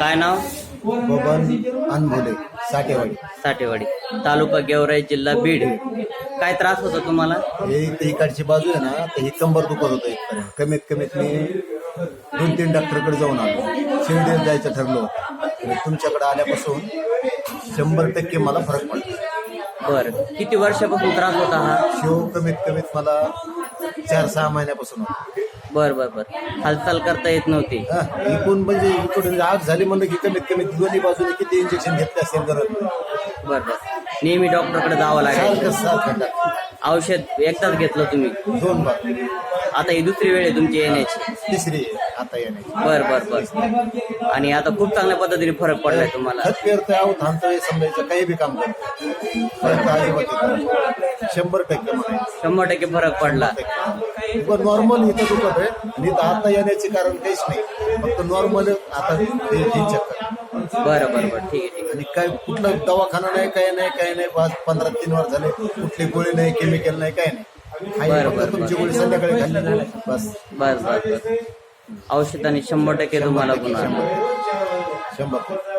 काय नाव? बबन अनभोले साठेवाडी. साठेवाडी. तालुका गेवराई जिल्हा बीड. काय त्रास होता तुम्हाला? हे इथे इकडची बाजू आहे ना तर ही कंबर दुखत होतं इथपर्यंत. कमीत कमीत मी दोन तीन डॉक्टरकडे जाऊन आलो. शिर्डीला जायचं ठरलं आणि तुमच्याकडे आल्यापासून शंभर टक्के मला फरक पडला बर. किती वर्षापासून त्रास होता हा? शिव कमीत कमीत मला चार सहा महिन्यापासून होता. बर बर बर. हालचाल करता येत नव्हती. हा, इकडून म्हणजे इकडून आग झाली म्हणलं की कमीत कमी दोन्ही बाजूने किती इंजेक्शन घेतले असेल गरज बर बर. नेहमी डॉक्टरकडे जावं लागेल सारखं सारखं. टाक. औषध एकदाच घेतलं तुम्ही? दोन बार. आता ही दुसरी वेळ आहे तुमची येण्याची. तिसरी आहे आता येणे बर बर बर. आणि आता खूप चांगल्या पद्धतीने फरक पडलाय तुम्हाला. खत पेरतोय आहो थांबतोय समजायचं काही बी काम करतोय. फरक अजिबात येत नाही. शंभर टक्के म्हणायचं. शंभर टक्के फरक पडला. पण नॉर्मल इथं दुखत आहे. आणि इथं आता येण्याचे कारण काहीच नाही. फक्त नॉर्मल आता हे हे चक्कर. बरं बरं बरं. ठीक आहे ठीक आणि काय कुठलं दवाखाना नाही काय नाही काय नाही. पाच पंधरा तीन वर्ष झाले. कुठली गोळी नाही केमिकल नाही काय नाही. बरं, फक्त बरं, तुमची. गोळी संध्याकाळी खाल्ली. बस. आहे बर बर बर. औषधाने शंभर टक्के तुम्हाला गुन्हा. शंभर.